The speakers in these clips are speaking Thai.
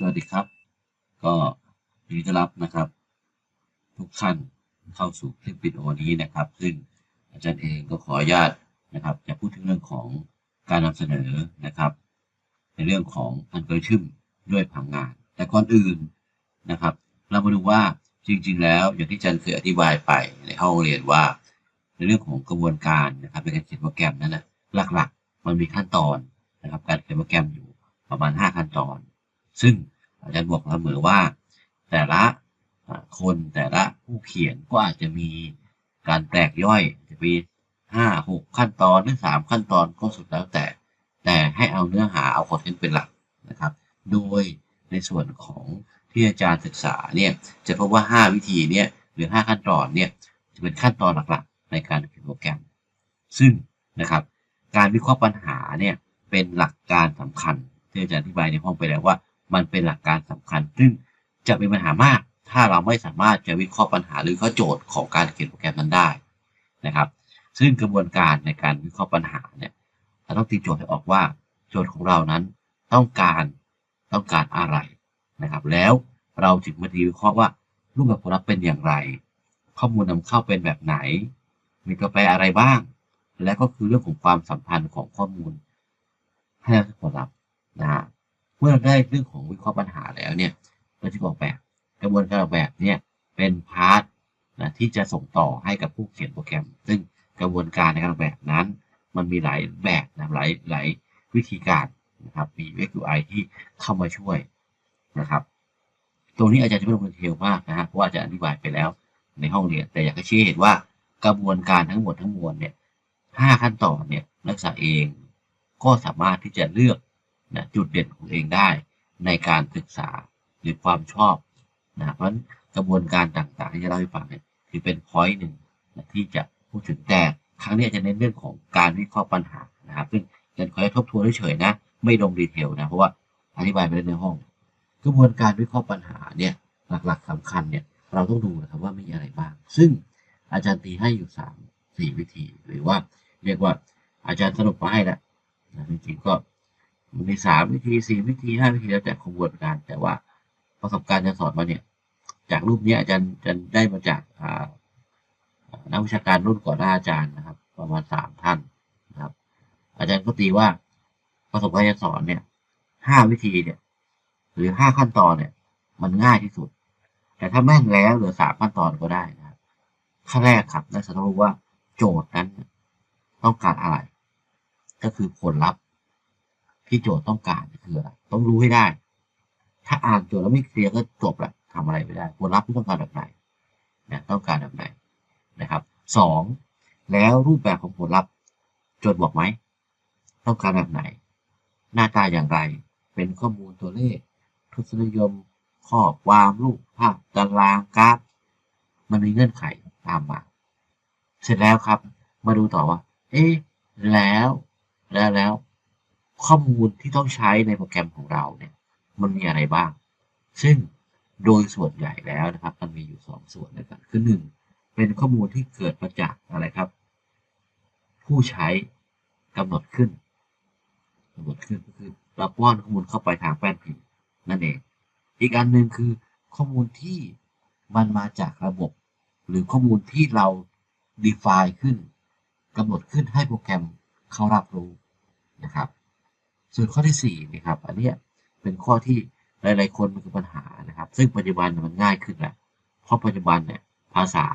สวัสดีครับ ก็ยินดีต้อนรับนะครับ ทุกท่านเข้าสู่คลิปวิดีโอนี้นะครับ ซึ่งอาจารย์เองก็ขออนุญาตนะครับ จะพูดถึงเรื่องของการนำเสนอนะครับ ในเรื่องของอัลกอริทึมด้วยพลังงาน แต่ก่อนอื่นนะครับ เรามาดูว่าจริง ๆ แล้วอย่างที่อาจารย์เคยอธิบายไปในห้องเรียนว่า ในเรื่องของกระบวนการนะครับในการเขียนโปรแกรมนั้นนะหลักๆ มันมีขั้นตอนนะครับ การเขียนโปรแกรมอยู่ประมาณ 5 ขั้นตอน ซึ่งอาจารย์บอกเสมอว่า แต่ละคนแต่ละผู้เขียนก็อาจจะมีการแตกย่อยจะมีห้าหกขั้นตอนหรือสามขั้นตอนก็สุดแล้วแต่ แต่ให้เอาเนื้อหาเอาคอนเทนต์เป็นหลักนะครับ โดยในส่วนของที่อาจารย์ศึกษาเนี่ยจะพบว่า 5 วิธีเนี่ยหรือ 5 ขั้นตอนเนี่ยจะเป็นขั้นตอนหลักๆ ในการเขียนโปรแกรม ซึ่งนะครับการวิเคราะห์ปัญหาเนี่ยเป็นหลักการสำคัญที่อาจารย์อธิบายในห้องไปแล้วว่า มันเป็นหลักการสำคัญ ซึ่งจะเป็นปัญหามาก ถ้าเราไม่สามารถจะวิเคราะห์ปัญหาหรือข้อโจทย์ของการเขียนโปรแกรมนั้นได้นะครับ ซึ่งกระบวนการในการวิเคราะห์ปัญหาเนี่ยเราต้องตีโจทย์ให้ออกว่าโจทย์ของเรานั้นต้องการต้องการอะไรนะครับ แล้วเราจึงมาดีวิเคราะห์ว่ารูปแบบผลลัพธ์เป็นอย่างไร ข้อมูลนำเข้าเป็นแบบไหน มีตัวแปอะไรบ้าง และก็คือเรื่องของความสัมพันธ์ของข้อมูลให้ผลลัพธ์นะฮะ เมื่อได้เรื่องของวิเคราะห์ปัญหาแล้วเนี่ยเราจะออกแบบกระบวนการออกแบบเนี่ยเป็นพาร์ทนะที่จะส่งต่อให้กับผู้เขียนโปรแกรม ซึ่งกระบวนการในการออกแบบนั้น มันมีหลายแบบนะหลายหลายวิธีการนะครับมี UI ที่เข้ามาช่วยนะครับ ตรงนี้อาจารย์จะไม่ลงดีเทลมากนะฮะเพราะว่าอาจารย์อธิบายไปแล้วในห้องเรียน แต่อยากให้ชี้เห็นว่ากระบวนการทั้งหมดทั้งมวลเนี่ยห้าขั้นตอนเนี่ยนักศึกษาเองก็สามารถที่จะเลือก นะจุดเด่นของเองได้ในการศึกษาหรือความชอบนะเพราะฉะนั้นกระบวนการต่างๆที่จะเล่าให้ฟังเนี่ยถือเป็นพอยต์หนึ่งนะที่จะพูดถึงแต่ครั้งนี้จะเน้นเรื่องของการวิเคราะห์ปัญหานะครับซึ่งอาจารย์ขอให้ทบทวนเฉยๆนะไม่ลงดีเทลนะเพราะว่าอธิบายไปในห้อง กระบวนการวิเคราะห์ปัญหาเนี่ยหลักๆสำคัญเนี่ยเราต้องดูนะครับว่ามีอะไรบ้าง ซึ่งอาจารย์ตีให้อยู่สามสี่วิธี หรือว่าเรียกว่าอาจารย์สรุปมาให้แล้วนะจริงๆก็ มีสามวิธีสี่วิธีห้าวิธีแล้วแต่กระบวนการ แต่ว่าประสบการณ์จะสอนมาเนี่ย จากรูปนี้อาจารย์จะได้มาจากนักวิชาการรุ่นก่อนหน้าอาจารย์นะครับ ประมาณสามท่านนะครับ อาจารย์ก็ตีว่าประสบการณ์จะสอนเนี่ยห้าวิธีเนี่ย หรือห้าขั้นตอนเนี่ย มันง่ายที่สุด แต่ถ้าแม่นแล้วเหลือสามขั้นตอนก็ได้นะครับขั้นแรกครับนักศึกษาต้องรู้ว่าโจทย์นั้นต้องการอะไร ก็คือผลลัพธ์ ที่โจทย์ต้องการคืออะไรต้องรู้ให้ได้ ถ้าอ่านโจทย์แล้วไม่เคลียร์ก็จบละทำอะไรไม่ได้ผลลัพธ์ที่ต้องการแบบไหนนะต้องการแบบไหนนะครับสองแล้วรูปแบบของผลลัพธ์โจทย์บอกไหมต้องการแบบไหน หน้าตาอย่างไร เป็นข้อมูลตัวเลขทศนิยมข้อความรูปภาพตารางกราฟมันมีเงื่อนไขตามมา เสร็จแล้วครับ มาดูต่อว่า เอ๊ะแล้ว แล้วแล้ว ข้อมูลที่ต้องใช้ในโปรแกรมของเราเนี่ย มันมีอะไรบ้าง ซึ่งโดยส่วนใหญ่แล้วนะครับ มันมีอยู่สองส่วนด้วยกันคือหนึ่งเป็นข้อมูลที่เกิดมาจากอะไรครับ ผู้ใช้กำหนดขึ้นกำหนดขึ้นก็คือเราป้อนข้อมูลเข้าไปทางแป้นพิมพ์นั่นเอง อีกอันหนึ่งคือข้อมูลที่มันมาจากระบบ หรือข้อมูลที่เรา define ขึ้นกำหนดขึ้นให้โปรแกรมเขารับรู้นะครับ ส่วนข้อที่4นะครับอันนี้เป็นข้อที่หลายๆคนมีปัญหานะครับ ซึ่งปัจจุบันมันง่ายขึ้นแล้วเพราะปัจจุบันเนี่ยภาษา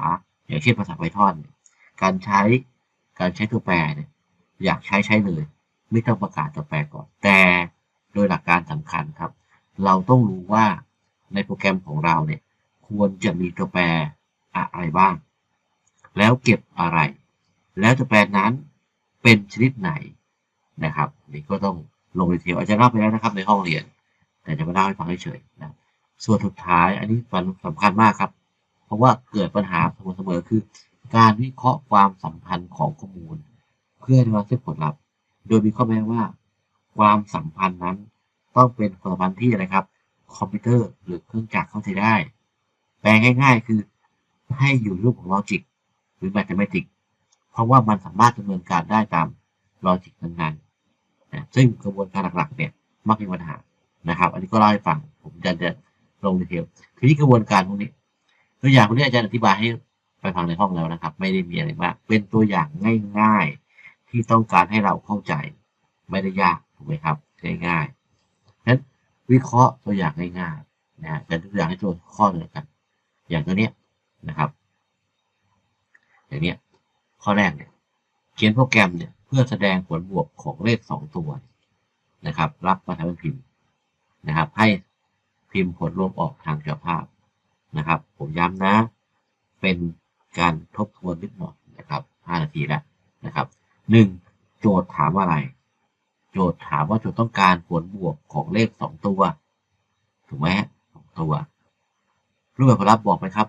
อย่างเช่นภาษาไพทอนการใช้การใช้ตัวแปรเนี่ยอยากใช้ใช้เลย ไม่ต้องประกาศตัวแปรก่อน แต่โดยหลักการสำคัญครับ เราต้องรู้ว่าในโปรแกรมของเราเนี่ยควรจะมีตัวแปรอะไรบ้าง แล้วเก็บอะไร แล้วตัวแปรนั้นเป็นชนิดไหนนะครับนี่ก็ต้อง ลงดีเทลอาจจะเล่าไปแล้วนะครับในห้องเรียน แต่จะมาเล่าให้ฟังเฉยๆนะส่วนสุดท้ายอันนี้สำคัญมากครับ เพราะว่าเกิดปัญหาเสมอๆคือ การวิเคราะห์ความสัมพันธ์ของข้อมูล เพื่อที่จะได้ผลลัพธ์ โดยมีข้อแม้ว่า ความสัมพันธ์นั้นต้องเป็นความสัมพันธ์ที่อะไรครับ คอมพิวเตอร์หรือเครื่องจักรเข้าใจได้ แปลง่าย ๆ คือให้อยู่รูปของลอจิกหรือแมทเทมติกเพราะว่ามันสามารถดำเนินการได้ตามลอจิกนั้นๆน ซึ่งกระบวนการหลักๆเนี่ยมักมีปัญหานะครับ อันนี้ก็เล่าให้ฟังผมจะจะลงดีเทลทีนี้กระบวนการพวกนี้ ตัวอย่างพวกนี้อาจารย์อธิบายให้ไปฟังในห้องแล้วนะครับ ไม่ได้มีอะไรมากเป็นตัวอย่างง่ายๆ ที่ต้องการให้เราเข้าใจ ไม่ได้ยากถูกไหมครับง่ายๆนั้นวิเคราะห์ตัวอย่างง่ายๆนะฮะจะตัวอย่างให้ตัวข้อหนึ่งกัน อย่างตัวเนี้ยนะครับ อย่างเนี้ยข้อแรกเนี่ย เขียนโปรแกรมเนี่ยเพื่อแสดงผลบวกของเลขสองตัวนะครับ รับมาทำเป็นพิมพ์นะครับ ให้พิมพ์ผลรวมออกทางจ้าภาพนะครับ ผมย้ำนะ เป็นการทบทวนนิดหน่อยนะครับ 5 นาทีแล้วนะครับหนึ่งโจทย์ถามอะไร โจทย์ถามว่าโจทย์ต้องการผลบวกของเลขสองตัว ถูกไหมสองตัว รูปแบบผลลัพธ์บอกไหมครับ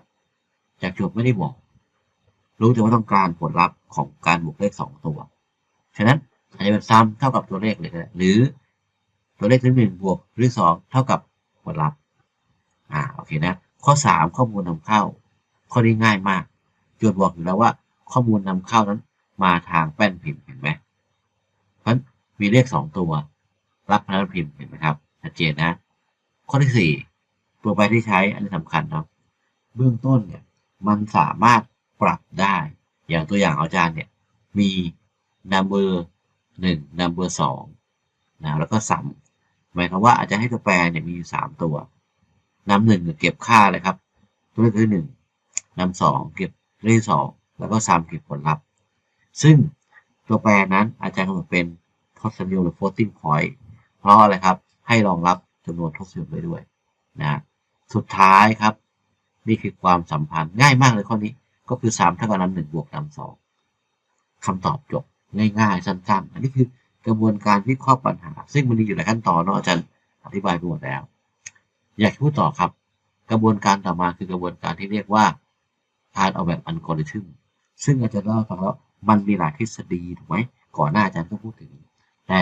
จากโจทย์ไม่ได้บอก รู้แต่ว่าต้องการผลลัพธ์ของการบวกเลขสองตัว ฉะนั้นอาจจะเป็นซ้ำเท่ากับตัวเลขเลยก็ได้หรือตัวเลขที่หนึ่งบวกหรือสองเท่ากับผลลัพธ์ อ่า โอเคนะ ข้อสามข้อมูลนำเข้า ข้อนี้ง่ายมากโจทย์บอกอยู่แล้วว่า ข้อมูลนำเข้านั้น มาทางแป้นพิมพ์เห็นไหมเพราะมีเลขสองตัว รับพนันพิมพ์เห็นไหมครับ ชัดเจนนะ ข้อที่สี่ตัวแปรที่ใช้อันนี้สำคัญเนาะเบื้องต้นเนี่ย มันสามารถ ปรับได้ อย่างตัวอย่างอาจารย์เนี่ยมี number หนึ่ง number สองนะแล้วก็สามหมายความว่าอาจจะให้ตัวแปรเนี่ยมีอยู่สามตัวนำหนึ่งเก็บค่าเลยครับตัวเลขที่หนึ่งนำสองเก็บเลขสองแล้วก็สามเก็บผลลัพธ์ ซึ่งตัวแปรนั้นอาจารย์กำหนดเป็นทศนิยมหรือ floating point เพราะอะไรครับ ให้รองรับจำนวนทศนิยมไว้ด้วยนะ สุดท้ายครับ นี่คือความสัมพันธ์ง่ายมากเลยข้อนี้ ก็คือสามเท่ากับนำหนึ่งบวกนำสองคำตอบจบง่ายๆสั้นๆ อันนี้คือกระบวนการวิเคราะห์ปัญหา ซึ่งมันมีอยู่ในขั้นตอนเนาะอาจารย์อธิบายไปหมดแล้ว อยากพูดต่อครับ กระบวนการต่อมาคือกระบวนการที่เรียกว่าการออกแบบอัลกอริทึมซึ่งอาจารย์เล่าให้ฟังแล้วมันมีหลายทฤษฎีถูกไหมก่อนหน้าอาจารย์ก็พูดถึง แต่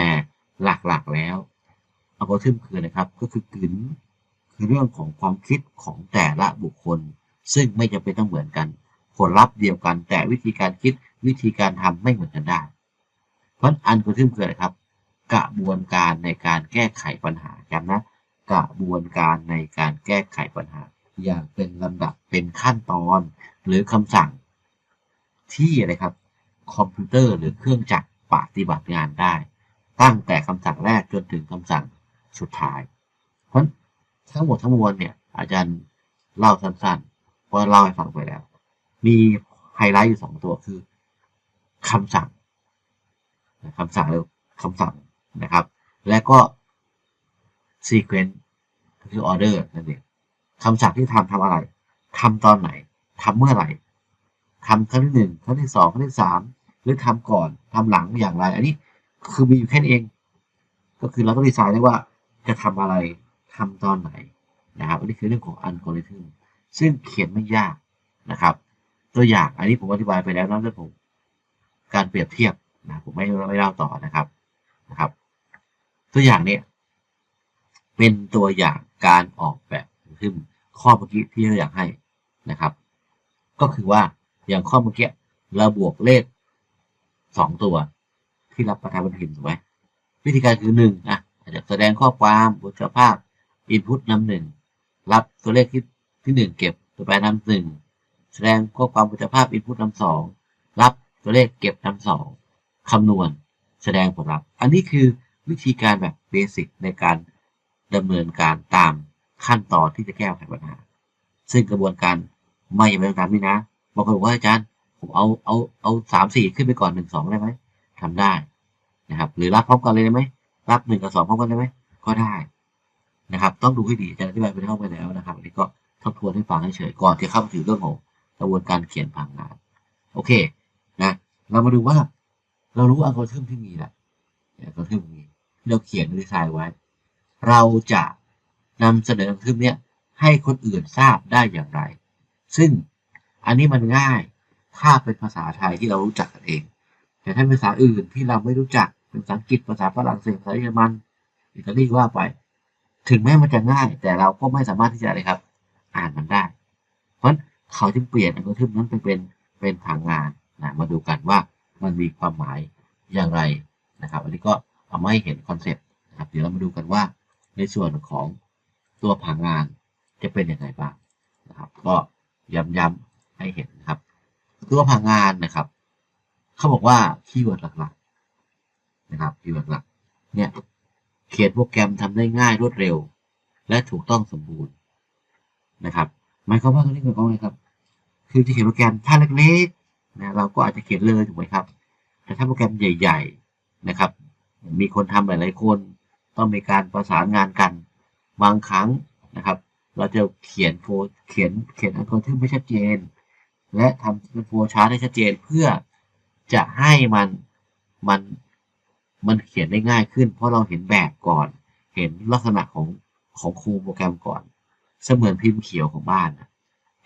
หลักๆแล้วอัลกอริทึมคืออะไรครับก็คือกึนคือเรื่องของความคิดของแต่ละบุคคล ซึ่งไม่จำเป็นต้องเหมือนกัน ผลลัพธ์เดียวกัน แต่วิธีการคิดวิธีการทำไม่เหมือนกันได้ เพราะอัลกริทึมคืออะไรครับ กระบวนการในการแก้ไขปัญหาจำนะ กระบวนการในการแก้ไขปัญหา อย่างเป็นลำดับเป็นขั้นตอน หรือคำสั่ง ที่อะไรครับ คอมพิวเตอร์หรือเครื่องจักรปฏิบัติงานได้ ตั้งแต่คำสั่งแรกจนถึงคำสั่งสุดท้าย เพราะทั้งหมดทั้งมวลเนี่ยอาจารย์เล่าสั้นๆเพราะเล่าให้ฟังไปแล้ว มีไฮไลท์อยู่สองตัวคือคำสั่งคำสั่งหรือคำสั่งนะครับ และก็ sequence คือ order นั่นเองคำสั่งที่ทำทำอะไรทำตอนไหนทำเมื่อไหร่ทำครั้งที่หนึ่งครั้งที่สองครั้งที่สามหรือทำก่อนทำหลังอย่างไร อันนี้คือมีอยู่แค่นี้เอง ก็คือเราต้องดีไซน์ได้ว่าจะทำอะไรทำตอนไหนนะครับอันนี้คือเรื่องของอัลกอริทึมซึ่งเขียนไม่ยากนะครับ ตัวอย่างอันนี้ผมอธิบายไปแล้วนะเรื่องของการเปรียบเทียบนะผมไม่ไม่เล่าต่อนะครับนะครับ ตัวอย่างเนี้ยเป็นตัวอย่างการออกแบบขึ้นข้อเมื่อกี้ที่เราอยากให้นะครับ ก็คือว่าอย่างข้อเมื่อกี้เราบวกเลขสองตัว ที่รับประทานเป็นพิมพ์ถูกไหมวิธีการคือหนึ่งอะอาจจะแสดงข้อความบทสภาพ input นำหนึ่งรับตัวเลขที่ที่หนึ่งเก็บตัวแปรนำหนึ่ง แสดงข้อความบทสภาพ input นำสองรับตัวเลขเก็บนำสองคำนวณ แสดงผลลัพธ์ อันนี้คือวิธีการแบบเบสิกในการดำเนินการตามขั้นตอนที่จะแก้ไขปัญหา ซึ่งกระบวนการไม่ยังไม่ต้องตามนี่นะบางคนบอกว่าอาจารย์ผมเอาเอาเอาสามสี่ขึ้นไปก่อนหนึ่งสองได้ไหมทำได้นะครับ หรือรับพร้อมกันเลยได้ไหมรับหนึ่งกับสองพร้อมกันได้ไหมก็ได้นะครับ ต้องดูให้ดีอาจารย์อธิบายไปในห้องไปแล้วนะครับอันนี้ก็ทบทวนให้ฟังเฉยๆก่อนที่เข้าไปถึงเรื่องของ ระบวนการเขียนผังงาน โอเคนะเรามาดูว่า เรารู้อัลกอริทึมที่มีแหละอัลกอริทึมมีที่เราเขียนดีไซน์ไว้ เราจะนำเสนออัลกอริทึมเนี้ยให้คนอื่นทราบได้อย่างไร ซึ่งอันนี้มันง่ายถ้าเป็นภาษาไทยที่เรารู้จักกันเอง แต่ถ้าเป็นภาษาอื่นที่เราไม่รู้จักเป็นภาษาอังกฤษภาษาฝรั่งเศสภาษาเยอรมันอิตาลีว่าไป ถึงแม้มันจะง่าย แต่เราก็ไม่สามารถที่จะอะไรครับ อ่านมันได้ เพราะ เขาจึงเปลี่ยนอัลกอริทึมนั้นไปเป็นเป็นผังงานนะมาดูกันว่ามันมีความหมายอย่างไรนะครับ อันนี้ก็เอามาให้เห็นคอนเซ็ปต์นะครับ เดี๋ยวเรามาดูกันว่าในส่วนของตัวผังงานจะเป็นยังไงบ้างนะครับ ก็ย้ำๆให้เห็นนะครับ ตัวผังงานนะครับ เขาบอกว่าคีย์เวิร์ดหลักๆนะครับคีย์เวิร์ดหลักเนี่ยเขียนโปรแกรมทำได้ง่ายรวดเร็ว และถูกต้องสมบูรณ์นะครับหมายความว่าตรงนี้หมายความว่าไงครับ คือจะเขียนโปรแกรมถ้าเล็กๆนะเราก็อาจจะเขียนเลยถูกไหมครับแต่ถ้าโปรแกรมใหญ่ ๆนะครับ มีคนทำหลายๆคน ต้องมีการประสานงานกันบางครั้งนะครับ เราจะเขียนโฟเขียนเขียนอัลกอริทึมไม่ชัดเจน และทำเป็นโฟชาร์ตให้ชัดเจนเพื่อจะให้มันมันมันเขียนได้ง่ายขึ้น เพราะเราเห็นแบบก่อน เห็นลักษณะของของครูโปรแกรมก่อน เสมือนพิมพ์เขียวของบ้านนะ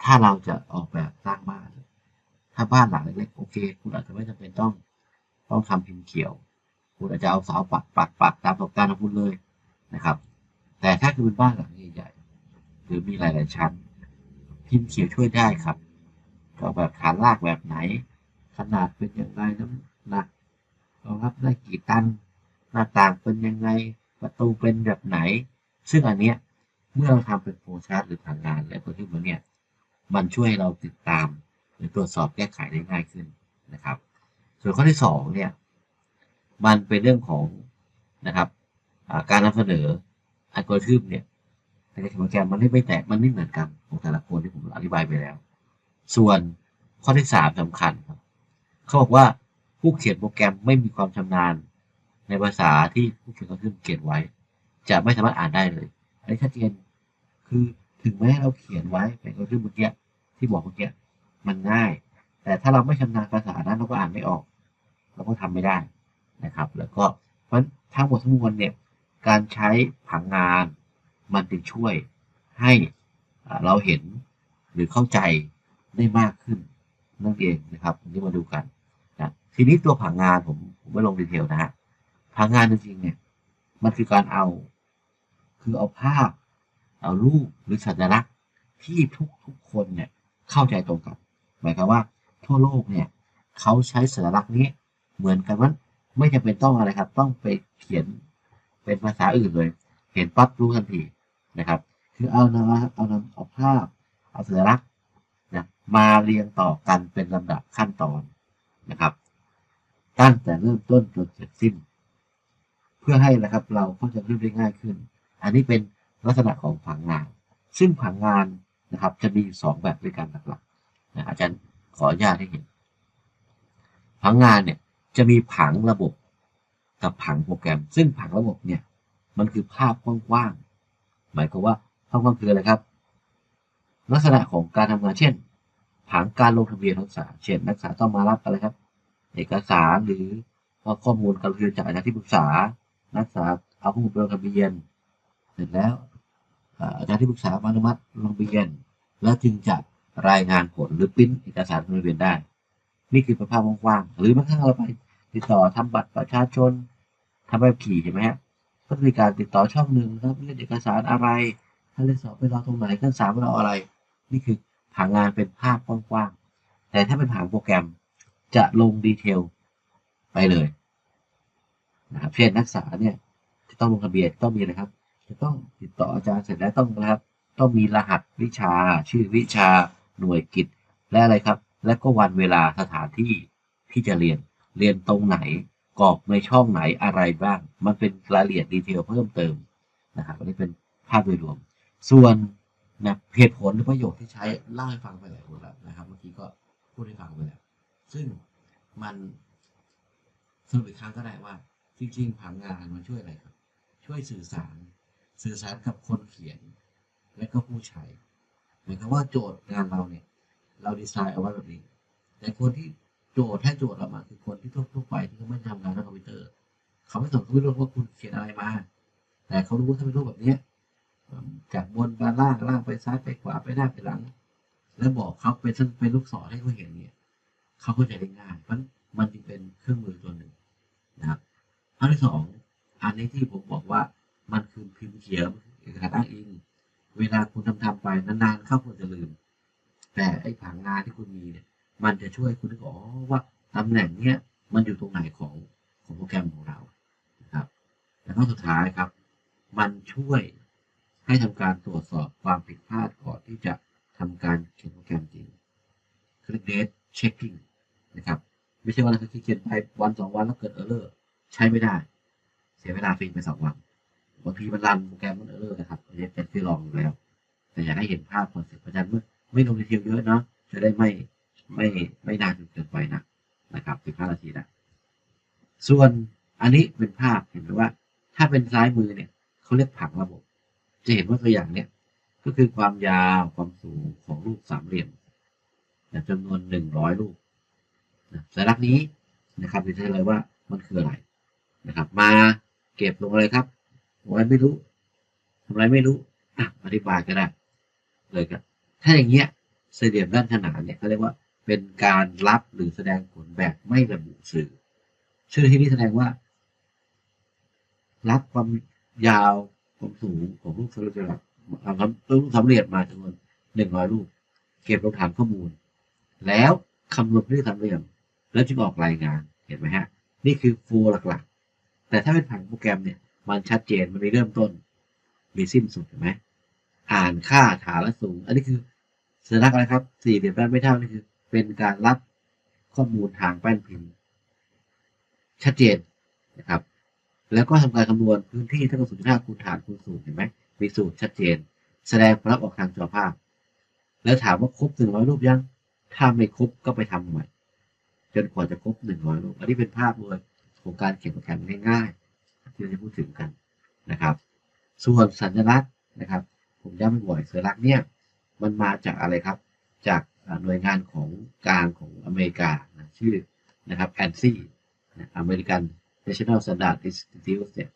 ถ้าเราจะออกแบบสร้างบ้าน ถ้าบ้านหลังเล็กๆโอเค คุณอาจจะไม่จำเป็นต้องต้องทำพิมพ์เขียว คุณอาจจะเอาเสาปักปักปักตามประสบการณ์ของคุณเลยนะครับ แต่ถ้าคือเป็นบ้านหลังใหญ่ๆหรือมีหลายๆชั้น พิมพ์เขียวช่วยได้ครับก็แบบฐานรากแบบไหน ขนาดเป็นยังไงน้ำหนักรองรับได้กี่ตันหน้าต่างเป็นยังไงประตูเป็นแบบไหน ซึ่งอันเนี้ยเมื่อเราทำเป็นโฟล์ชาร์ตหรือผังงานและตัวที่มันเนี่ย มันช่วยให้เราติดตามหรือตรวจสอบแก้ไขได้ง่ายขึ้นนะครับ ส่วนข้อที่สองเนี่ยมันเป็นเรื่องของนะครับการนำเสนออัลกอริทึมเนี่ยในการเขียนโปรแกรมมันไม่ไม่แตกมันไม่เหมือนกันของแต่ละคนที่ผมอธิบายไปแล้ว ส่วนข้อที่สามสำคัญครับเขาบอกว่าผู้เขียนโปรแกรมไม่มีความชำนาญในภาษาที่ผู้เขียนอัลกอริทึมเขียนไว้ จะไม่สามารถอ่านได้เลย อันนี้ชัดเจนคือ ถึงแม้เราเขียนไว้เป็นอัลกอริทึมเมื่อกี้ที่บอกเมื่อกี้มันง่าย แต่ถ้าเราไม่ชำนาญภาษานั้นเราก็อ่านไม่ออก เราก็ทำไม่ได้นะครับ แล้วก็เพราะทั้งหมดทั้งมวลเนี่ยการใช้ผังงานมันจึงช่วยให้เราเห็นหรือเข้าใจได้มากขึ้นนั่นเองนะครับทีนี้มาดูกันนะทีนี้ตัวผังงานผมผมไม่ลงดีเทลนะฮะผังงานจริงๆเนี่ยมันคือการเอา คือเอาภาพ เอารูปหรือสัญลักษณ์ที่ทุกทุกคนเนี่ยเข้าใจตรงกัน หมายความว่าทั่วโลกเนี่ยเขาใช้สัญลักษณ์นี้เหมือนกันว่าไม่จำเป็นต้องอะไรครับ ต้องไปเขียนเป็นภาษาอื่นเลย เห็นปั๊บรู้ทันทีนะครับ คือเอานำเอานำเอาภาพเอาสัญลักษณ์นะมาเรียงต่อกันเป็นลำดับขั้นตอนนะครับ ตั้งแต่เริ่มต้นจนเสร็จสิ้น เพื่อให้นะครับเราเข้าใจเรื่องได้ง่ายขึ้น อันนี้เป็น ลักษณะของผังงาน ซึ่งผังงานนะครับจะมีสองแบบด้วยกันหลักๆนะอาจารย์ขออนุญาตให้เห็น ผังงานเนี่ยจะมีผังระบบกับผังโปรแกรม ซึ่งผังระบบเนี่ยมันคือภาพกว้างๆหมายความว่าภาพกว้างคืออะไรครับ ลักษณะของการทำงานเช่น ผังการลงทะเบียนนักศึกษาเช่นนักศึกษาต้องมารับอะไรครับ เอกสารหรือว่าข้อมูลการเรียนจากอาจารย์ที่ปรึกษานักศึกษาเอาข้อมูลไปลงทะเบียน เสร็จแล้ว อาจารย์ที่ปรึกษาอนุมัติลงทะเบียน แล้วจึงจะรายงานผลหรือปิ้นเอกสารลงทะเบียนได้ นี่คือภาพกว้างๆหรือแม้กระทั่งเราไปติดต่อทำบัตรประชาชนทำใบบขี่ใช่ไหมฮะก็จะมีการติดต่อช่องหนึ่งครับเรื่องเอกสารอะไรถ้าเรื่องสอบไปรอตรงไหนขั้นสามเราอะไร นี่คือผังงานเป็นภาพกว้างๆแต่ถ้าเป็นผังโปรแกรมจะลงดีเทลไปเลยนะครับเช่นนักศึกษาเนี่ยจะต้องลงทะเบียนต้องมีนะครับ จะต้องติดต่ออาจารย์เสร็จแล้วต้องนะครับ ต้องมีรหัสวิชา ชื่อวิชา หน่วยกิจ และอะไรครับ และก็วันเวลาสถานที่ที่จะเรียน เรียนตรงไหนกรอกในช่องไหนอะไรบ้าง มันเป็นรายละเอียดดีเทลเพิ่มเติมนะครับอันนี้เป็นภาพโดยรวม ส่วนนะเหตุผลหรือประโยชน์ที่ใช้เล่าให้ฟังไปหลายคนแล้วนะครับ เมื่อกี้ก็พูดให้ฟังไปแล้ว ซึ่งมันสรุปอีกครั้งก็ได้ว่า จริงๆผังงานมันช่วยอะไรครับ ช่วยสื่อสาร สื่อสารกับคนเขียน และก็ผู้ใช้หมายความว่าโจทย์งานเราเนี่ย เราดีไซน์เอาไว้แบบนี้ แต่คนที่โจทย์ให้โจทย์เรามาคือคนที่ทั่วไปที่เขาไม่ทำงานด้านคอมพิวเตอร์ เขาไม่สนเขาไม่รู้ว่าคุณเขียนอะไรมา แต่เขารู้ว่าถ้าเป็นรูปแบบเนี้ยจากบนมาล่างล่างไปซ้ายไปขวาไปหน้าไปหลัง แล้วบอกเขาเป็นเป็นลูกศรให้เขาเห็นเนี่ยเขาก็จะได้ง่ายเพราะมันจึงเป็นเครื่องมือตัวหนึ่งนะครับอันที่สองอันนี้ที่ผมบอกว่า มันคือพิมพ์เขียวเอกสารอ้างอิง เวลาคุณทำทำไปนานๆเข้าคุณจะลืม แต่ไอ้ผังงานที่คุณมีเนี่ย มันจะช่วยคุณนึกออกว่าตำแหน่งเนี้ยมันอยู่ตรงไหนของของโปรแกรมของเรานะครับแล้วก็สุดท้ายครับ มันช่วยให้ทำการตรวจสอบความผิดพลาดก่อนที่จะทำการเขียนโปรแกรมจริงคือ date checking นะครับไม่ใช่ว่าเราเขียนไปวันสองวันแล้วเกิดเออร์เลอร์ใช้ไม่ได้ เสียเวลาฟรีไปสองวัน บางทีมันรันโปรแกรมมันเออร์นะครับอันนี้เป็นที่ลองแล้ว แต่อยากให้เห็นภาพคอนเซ็ปต์เพราะฉะนั้นเมื่อไม่ลงดีเทลเยอะเนาะจะได้ไม่ไม่ไม่นานจนเกินไปนะนะครับสิบห้านาทีนะ ส่วนอันนี้เป็นภาพเห็นไหมว่า ถ้าเป็นซ้ายมือเนี่ยเขาเรียกผังระบบ จะเห็นว่าตัวอย่างเนี่ยก็คือความยาวความสูงของรูปสามเหลี่ยมจำนวนหนึ่งร้อยรูปนะสัญลักษณ์นี้นะครับจะเลยว่ามันคืออะไรนะครับ มาเก็บลงเลยครับ ไว้ไม่รู้ทำอะไรไม่รู้อะอธิบายก็ได้เลยครับถ้าอย่างเงี้ยเสี่เหลี่ยมด้านขนานเนี่ยเขาเรียกว่าเป็นการรับหรือแสดงผลแบบไม่ระบุสื่อ ชื่อที่นี้แสดงว่า รับความยาวความสูงของรูปสามเหลี่ยมเอาครับรูปสามเหลี่ยมมาจำนวนหนึ่งร้อยรูป เก็บลงฐานข้อมูล แล้วคำนวณด้วยสามเหลี่ยม แล้วจึงออกรายงานเห็นไหมฮะ นี่คือโฟล์หลักๆ แต่ถ้าเป็นผังโปรแกรมเนี่ย มันชัดเจนมันมีเริ่มต้น มีสิ้นสุดเห็นไหมอ่านค่าฐานและสูง อันนี้คือสัญลักษณ์อะไรครับสี่เหลี่ยมด้นไม่เท่านี่คือ เป็นการรับข้อมูลทางแป้นพิมพ์ชัดเจนนะครับ แล้วก็ทำการคำนวณพื้นที่เท่ากับศูนย์ห้าคูณฐานคูณสูงเห็นไหมมีสูตรชัดเจน แสดงผลลัพธ์ออกทางจอภาพ แล้วถามว่าครบหนึ่งร้อยรูปยัง ถ้าไม่ครบก็ไปทำใหม่จนกว่าจะครบหนึ่งร้อยรูป อันนี้เป็นภาพเลยของการเขียนโปรแกรมง่ายๆ ที่เราจะพูดถึงกันนะครับ ส่วนสัญลักษณ์นะครับ ผมย้ำไม่บ่อยสัญลักษณ์เนี่ยมันมาจากอะไรครับ จากหน่วยงานของกลางของอเมริกานะชื่อนะครับ ANSI นะ American National Standard Institute เนี่ย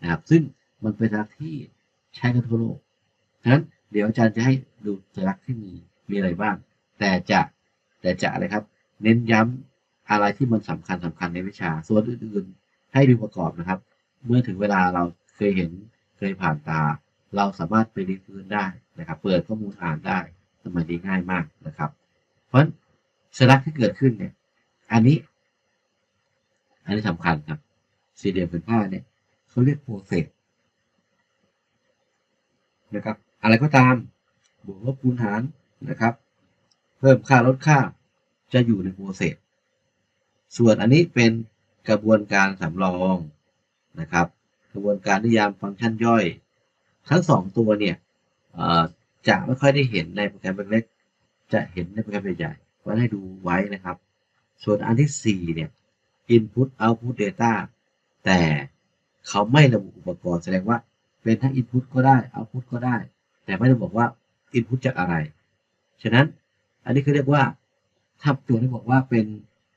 นะครับซึ่งมันเป็นสัญลักษณ์ที่ใช้กันทั่วโลกฉะนั้นเดี๋ยวอาจารย์จะให้ดูสัญลักษณ์ที่มีมีอะไรบ้าง แต่จะแต่จะอะไรครับ เน้นย้ำอะไรที่มันสำคัญสำคัญในวิชา ส่วนอื่นๆ ให้ดูประกอบนะครับ เมื่อถึงเวลาเราเคยเห็นเคยผ่านตา เราสามารถไปรีฟื้นได้นะครับ เปิดข้อมูลอ่านได้สมัยนี้ง่ายมากนะครับ เพราะฉะนั้นสลักที่เกิดขึ้นเนี่ย อันนี้ อันนี้สำคัญครับ สี่เหลี่ยมผืนผ้าเนี่ยเขาเรียกโปรเซสนะครับ อะไรก็ตาม บวกลบคูณหารนะครับ เพิ่มค่าลดค่าจะอยู่ในโปรเซสส่วนอันนี้เป็นกระบวนการสำรอง นะครับ กระบวนการนิยามฟังก์ชันย่อย ทั้งสองตัวเนี่ยจะไม่ค่อยได้เห็นในโปรแกรมเล็กจะเห็นในโปรแกรมใหญ่ๆก็ให้ดูไว้นะครับ ส่วนอันที่ 4 เนี่ย input output data แต่เขาไม่ระบุอุปกรณ์แสดงว่าเป็นทั้ง input ก็ได้ output ก็ได้ แต่ไม่ได้บอกว่า input จากอะไร ฉะนั้นอันนี้คือเรียกว่าถ้าตัวที่บอกว่าเป็น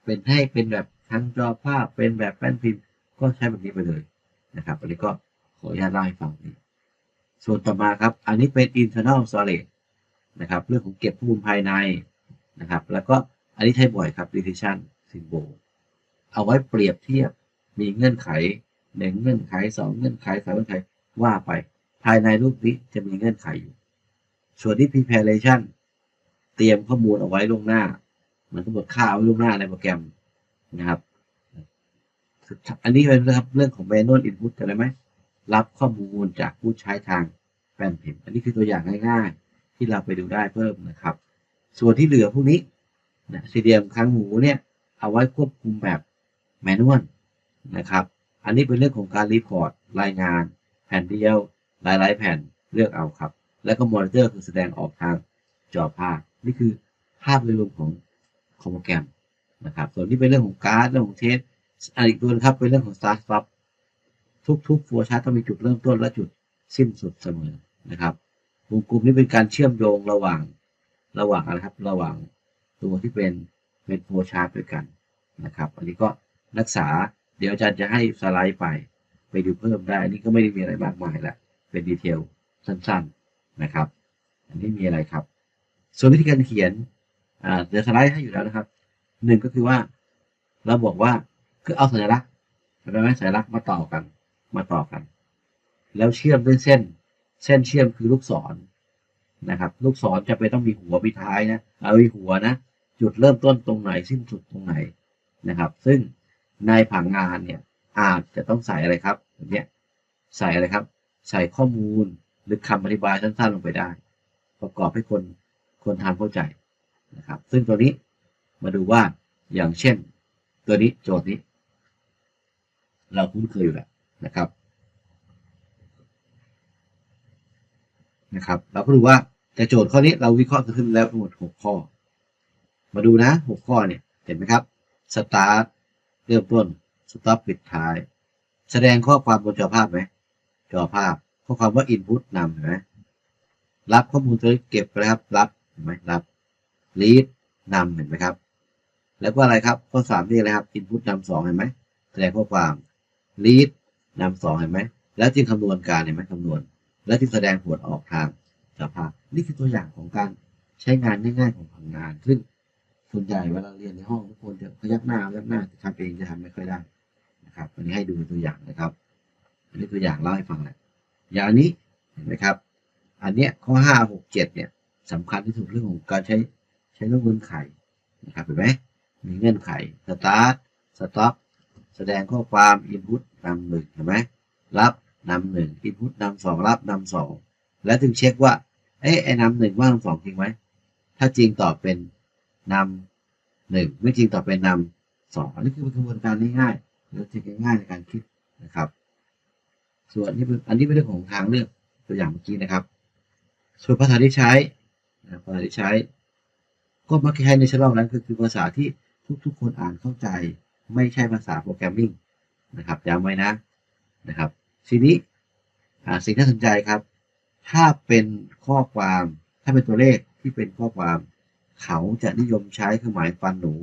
เป็นให้เป็นแบบทั้งจอภาพเป็นแบบแป้นพิมพ์ ก็ใช้แบบนี้ไปเลยนะครับอันนี้ก็ขออนุญาตเล่าให้ฟังนี่ส่วนต่อมาครับ อันนี้เป็น internal storage นะครับ เรื่องของเก็บข้อมูลภายในนะครับ แล้วก็อันนี้ใช้บ่อยครับ decision symbol เอาไว้เปรียบเทียบมีเงื่อนไขหนึ่งเงื่อนไขสองเงื่อนไขสามเงื่อนไขว่าไป ภายในรูปนี้จะมีเงื่อนไขอยู่ ส่วนที่ preparation เตรียมข้อมูลเอาไว้ล่วงหน้า มันกำหนดค่าไว้ล่วงหน้าในโปรแกรมนะครับ อันนี้เป็นนะครับเรื่องของ manual input กันเลยไหมรับข้อมูลจากผู้ใช้ทางแป้นพิมพ์อันนี้คือตัวอย่างง่ายๆ ที่เราไปดูได้เพิ่มนะครับ ส่วนที่เหลือพวกนี้นะสี่เหลี่ยมครั้งหมูเนี่ยเอาไว้ควบคุมแบบแมนนวลนะครับ อันนี้เป็นเรื่องของการรีพอร์ตรายงาน แผ่นเดียวหลายๆ แผ่นเลือกเอาครับ แล้วก็มอนิเตอร์คือแสดงออกทางจอภาพ นี่คือภาพโดยรวมของของโปรแกรมนะครับ ส่วนนี้เป็นเรื่องของการ์ดเรื่องของเทส อันอีกตัวนะครับเป็นเรื่องของ start stop ทุกๆโฟล์ชาร์ตต้องมีจุดเริ่มต้นและจุดสิ้นสุดเสมอนะครับวงกลมนี้เป็นการเชื่อมโยงระหว่างระหว่างอะไรครับ ระหว่างตัวที่เป็นเป็นโฟชาร์ตด้วยกันนะครับ อันนี้ก็รักษาเดี๋ยวอาจารย์จะให้สไลด์ไปไปดูเพิ่มได้ อันนี้ก็ไม่ได้มีอะไรมากมายละเป็นดีเทลสั้นๆนะครับ อันนี้มีอะไรครับ ส่วนวิธีการเขียนอ่าเดี๋ยวสไลด์ให้อยู่แล้วนะครับหนึ่งก็คือว่า เราบอกว่า คือเอาสัญลักษณ์ใช่ไหมสัญลักษณ์มาต่อกัน มาต่อกัน แล้วเชื่อมด้วยเส้น เส้นเชื่อมคือลูกศรนะครับ ลูกศรจะไปต้องมีหัวมีท้ายนะเอามีหัวนะจุดเริ่มต้นตรงไหนสิ้นสุดตรงไหนนะครับ ซึ่งในผังงานเนี่ยอาจจะต้องใส่อะไรครับแบบนี้ใส่อะไรครับ ใส่ข้อมูลหรือคำอธิบายสั้นๆลงไปได้ ประกอบให้คนคนทำเข้าใจนะครับ ซึ่งตัวนี้มาดูว่าอย่างเช่น ตัวนี้โจทย์นี้ เราคุ้นเคยอยู่แล้วนะครับนะครับ เราก็ดูว่าแต่โจทย์ข้อนี้เราวิเคราะห์ขึ้นแล้วทั้งหมดหกข้อ มาดูนะหกข้อเนี่ยเห็นไหมครับสตาร์ทเริ่มต้นสต็อปปิดท้าย แสดงข้อความบนจอภาพไหมจอภาพ ข้อความว่า input นำเห็นไหมรับข้อมูลตัวนี้เก็บไปแล้วครับ รับเห็นไหมรับ read นำเห็นไหมครับ แล้วก็อะไรครับ ข้อสามนี่อะไรครับ input นำสองเห็นไหมแสดงข้อความ read นำสองเห็นไหม แล้วจึงคำนวณการเห็นไหมคำนวณ แล้วจึงแสดงผลออกทางจอภาพนี่คือตัวอย่างของการใช้งานง่ายๆของพลังงาน ซึ่งส่วนใหญ่เวลาเรียนในห้องทุกคนจะพยักหน้าพยักหน้าจะทำเองจะทำไม่ค่อยได้นะครับอันนี้ให้ดูตัวอย่างนะครับ อันนี้ตัวอย่างเล่าให้ฟังแหละอย่างอันนี้เห็นไหมครับ อันเนี้ยข้อห้าหกเจ็ดเนี่ยสำคัญที่สุดเรื่องของการใช้ใช้เรื่องเงื่อนไขนะครับเห็นไหมมีเงื่อนไข start stop แสดงข้อความ input นำหนึ่งเห็นไหมรับนำหนึ่ง input นำสองรับนำสองแล้วถึงเช็คว่าเอ๊ะไอ้นำหนึ่งว่านำสองจริงไหมถ้าจริงตอบเป็นนำหนึ่งไม่จริงตอบเป็นนำสองอันนี้คือกระบวนการง่ายๆแล้วจะง่ายในการคิดนะครับ ส่วนนี้เป็นอันนี้เป็นเรื่องของทางเลือกตัวอย่างเมื่อกี้นะครับ ส่วนภาษาที่ใช้ภาษาที่ใช้ ก็มักจะใช้ในชั้นรอบนั้นคือคือภาษาที่ทุกๆ คนอ่านเข้าใจ ไม่ใช่ภาษาโปรแกรมมิ่งนะครับจำไว้นะนะครับ ทีนี้สิ่งที่น่าสนใจครับ ถ้าเป็นข้อความถ้าเป็นตัวเลขที่เป็นข้อความ เขาจะนิยมใช้เครื่องหมายฟันหนู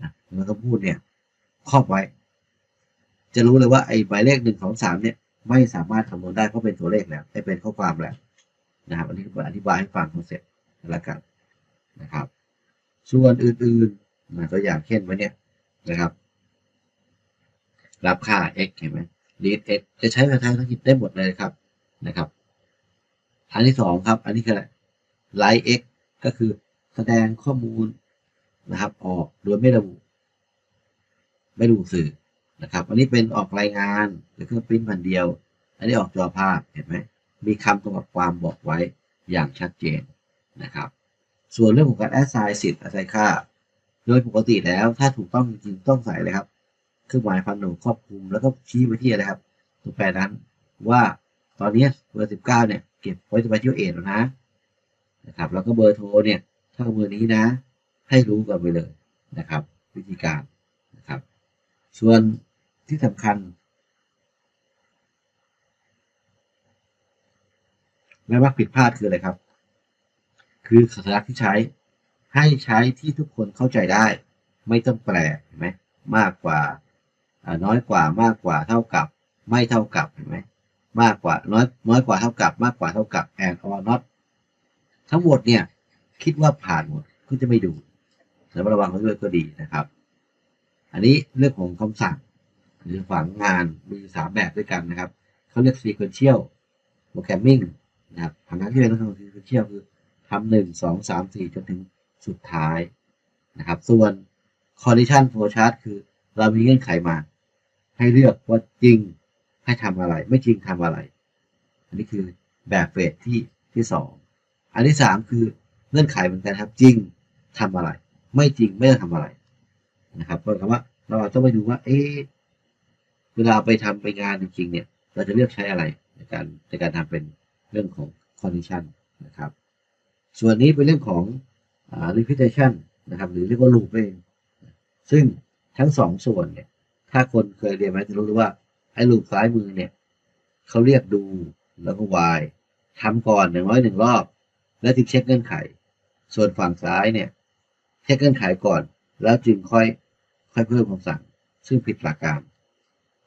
นะแล้วก็พูดเนี่ยครอบไว้ จะรู้เลยว่าไอ้หมายเลขหนึ่งของสามเนี่ยไม่สามารถคำนวณได้เพราะเป็นตัวเลขแล้วไม่เป็นข้อความแล้วนะครับอันนี้ก็อธิบายให้ฟังคอนเซ็ปต์ล้วกันนะครับ ส่วนอื่นๆนะตัวอย่างเช่นวันเนี้ยนะครับ รับค่า x เห็นไหม read x จะใช้ภาษาทาษาอังกฤษได้หมดเลยครับนะครับ อันที่สองครับ อันนี้คืออะไร write x ก็คือแสดงข้อมูลนะครับออกโดยไม่ระบุ ไม่ระบุสื่อนะครับ อันนี้เป็นออกรายงานหรือเครื่องปริ้นแผ่นเดียว อันนี้ออกจอภาพเห็นไหมมีคำกำกับความบอกไว้อย่างชัดเจนนะครับ ส่วนเรื่องของการ assign สิทธิ์ assign ค่า โดยปกติแล้วถ้าถูกต้องจริงต้องใส่เลยครับ เครื่องหมายฟันหนูครอบคลุมแล้วก็ชี้ไปที่อะไรครับ ตัวแปรนั้นว่าตอนนี้เบอร์สิบเก้าเนี่ยเก็บไว้จะไปที่ยวเอ็ดแล้วนะนะครับ แล้วก็เบอร์โทรเนี่ยเท่าเบอร์นี้นะ ให้รู้กันไปเลยนะครับ วิธีการนะครับ ส่วนที่สำคัญและมักผิดพลาดคืออะไรครับ คือสัญลักษณ์ที่ใช้ให้ใช้ที่ทุกคนเข้าใจได้ ไม่ต้องแปลเห็นไหมมากกว่า น้อยกว่ามากกว่าเท่ากับ ไม่เท่ากับเห็นไหมมากกว่าน้อยน้อยกว่าเท่ากับ มากกว่าเท่ากับ and or not ทั้งหมดเนี่ยคิดว่าผ่านหมดก็จะไม่ดูแต่ระวังไว้ด้วยก็ดีนะครับ อันนี้เรื่องของคำสั่ง หรือฝังงานมีสามแบบด้วยกันนะครับเขาเรียก sequential programming นะครับผังงานที่เป็นลักษณะ sequential คือทำหนึ่งสองสามสี่จนถึงสุดท้ายนะครับ ส่วน condition flow chart คือเรามีเงื่อนไขมา ให้เลือกว่าจริงให้ทำอะไร ไม่จริงทำอะไร อันนี้คือแบบเฟสที่ที่สองอันที่สามคือเงื่อนไขเหมือนกันครับจริงทำอะไร ไม่จริงไม่ต้องทำอะไรนะครับก็คำว่าเราต้องไปดูว่า เอ๊ะเวลาไปทำไปงานจริงๆเนี่ย เราจะเลือกใช้อะไรในการในการทำเป็นเรื่องของ condition นะครับ ส่วนนี้เป็นเรื่องของอ่า repetition นะครับ หรือเรียกว่า loop เองซึ่งทั้งสองส่วนเนี่ย ถ้าคนเคยเรียนมาจะรู้ว่า ไอ้ loop ซ้ายมือเนี่ยเขาเรียกดูแล้วก็ while ทำก่อนหนึ่งร้อยหนึ่งรอบ แล้วจึงเช็คเงื่อนไข ส่วนฝั่งซ้ายเนี่ย เช็คเงื่อนไขก่อน แล้วจึงค่อยค่อยเพิ่มคำสั่ง ซึ่งผิดหลักการ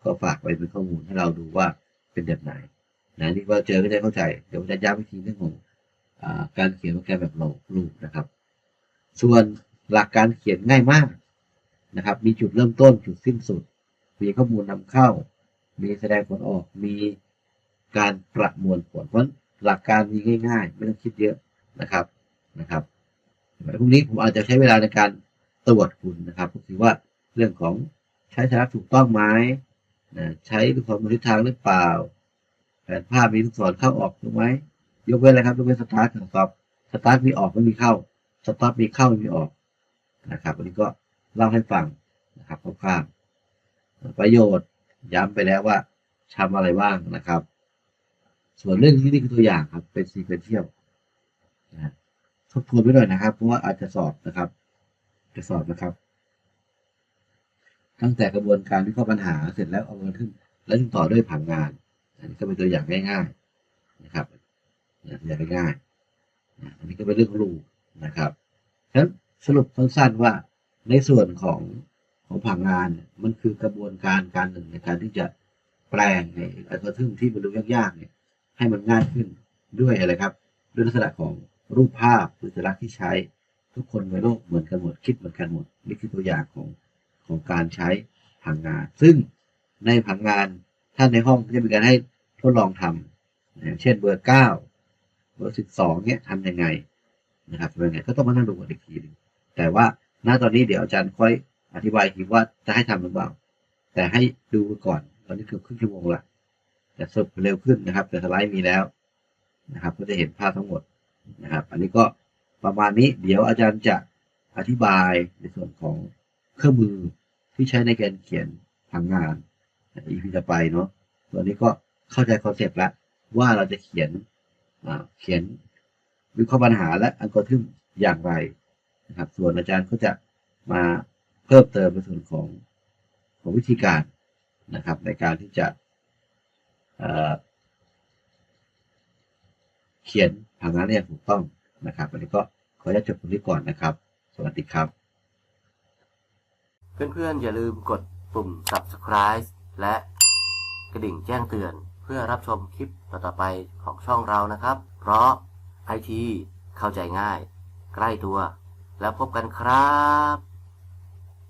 ก็ฝากไว้เป็นข้อมูลให้เราดูว่าเป็นแบบไหนนะนี่ว่าเจอก็ได้เข้าใจ เดี๋ยวจะย้ำอีกทีเรื่องของอการเขียนโปรแกรมแบบโลลูปนะครับ ส่วนหลักการเขียนง่ายมากนะครับ มีจุดเริ่มต้นจุดสิ้นสุด มีข้อมูลนำเข้า มีแสดงผลออก มีการประมวลผล เพราะหลักการมีง่ายๆ ไม่ต้องคิดเยอะนะครับนะครับพรุ่งนี้ผมอาจจะใช้เวลาในการตรวจคุณนะครับก็คือว่าเรื่องของใช้สาระถูกต้องไหมนะใช้ด้วยความทิศทางหรือเปล่า แผนภาพมีลูกศรเข้าออกถูกไหมยกเว้นอะไรครับยกเว้นสตาร์ทกับสต็อปสตาร์ทมีออกไม่มีเข้าสต็อปมีเข้าไม่มีออกนะครับอันนี้ก็เล่าให้ฟังนะครับคร่าวๆ ประโยชน์ ย้ำไปแล้วว่าทำอะไรบ้างนะครับ ส่วนเรื่องที่นี่คือตัวอย่างครับ เป็นซีเควนเทียลนะทบทวนไว้หน่อยนะครับ เพราะว่าอาจจะสอบนะครับ จะสอบนะครับ ตั้งแต่กระบวนการวิเคราะห์ปัญหาเสร็จแล้วเอามาขึ้น แล้วจึงต่อด้วยผังงาน อันนี้ก็เป็นตัวอย่างง่ายๆนะครับอย่างตัวอย่างง่ายๆอันนี้ก็เป็นเรื่องของรูนะครับฉะนั้นสรุปสั้นๆว่าในส่วนของ ของผังงานมันคือกระบวนการการหนึ่งในการที่จะแปลงในอัลกอริทึมที่มันดูยากๆเนี่ยให้มันง่ายขึ้นด้วยอะไรครับ ด้วยลักษณะของรูปภาพหรือสัญลักษณ์ที่ใช้ทุกคนในโลกเหมือนกันหมดคิดเหมือนกันหมดนี่คือตัวอย่างของของการใช้ผังงาน ซึ่งในผังงานท่านในห้องก็จะมีการให้ทดลองทำอย่างเช่นเบอร์เก้าเบอร์สิบสองเนี่ยทำยังไงนะครับเป็นยังไงก็ต้องมานั่งดูกันอีกทีหนึงแต่ว่าณตอนนี้เดี๋ยวอาจารย์ค่อย อธิบายทีว่าจะให้ทำหรือเปล่า แต่ให้ดูก่อนตอนนี้เกือบครึ่งชั่วโมงละจะสรุปเร็วขึ้นนะครับ แต่สไลด์มีแล้วนะครับ ก็จะเห็นภาพทั้งหมดนะครับ อันนี้ก็ประมาณนี้เดี๋ยวอาจารย์จะอธิบายในส่วนของเครื่องมือที่ใช้ในการเขียนผังงานใน EP ต่อไปเนาะตัวนี้ก็เข้าใจคอนเซปต์ล้วว่าเราจะเขียนเขียนวิเคราะห์ปัญหาและอัลกอริทึมอย่างไรนะครับ ส่วนอาจารย์ก็จะมา พิ่มเติมในส่วนของของวิธีการนะครับ ในการที่จะเเขียนผังงานได้อย่างถูกต้องนะครับวันนี้ก็ขออนุญาตจบตรงนี้ก่อนนะครับ สวัสดีครับ เพื่อนๆ อย่าลืมกดปุ่ม subscribe และกระดิ่งแจ้งเตือน เพื่อรับชมคลิปต่อๆไปของช่องเรานะครับ เพราะไอทีเข้าใจง่าย ใกล้ตัว แล้วพบกันครับ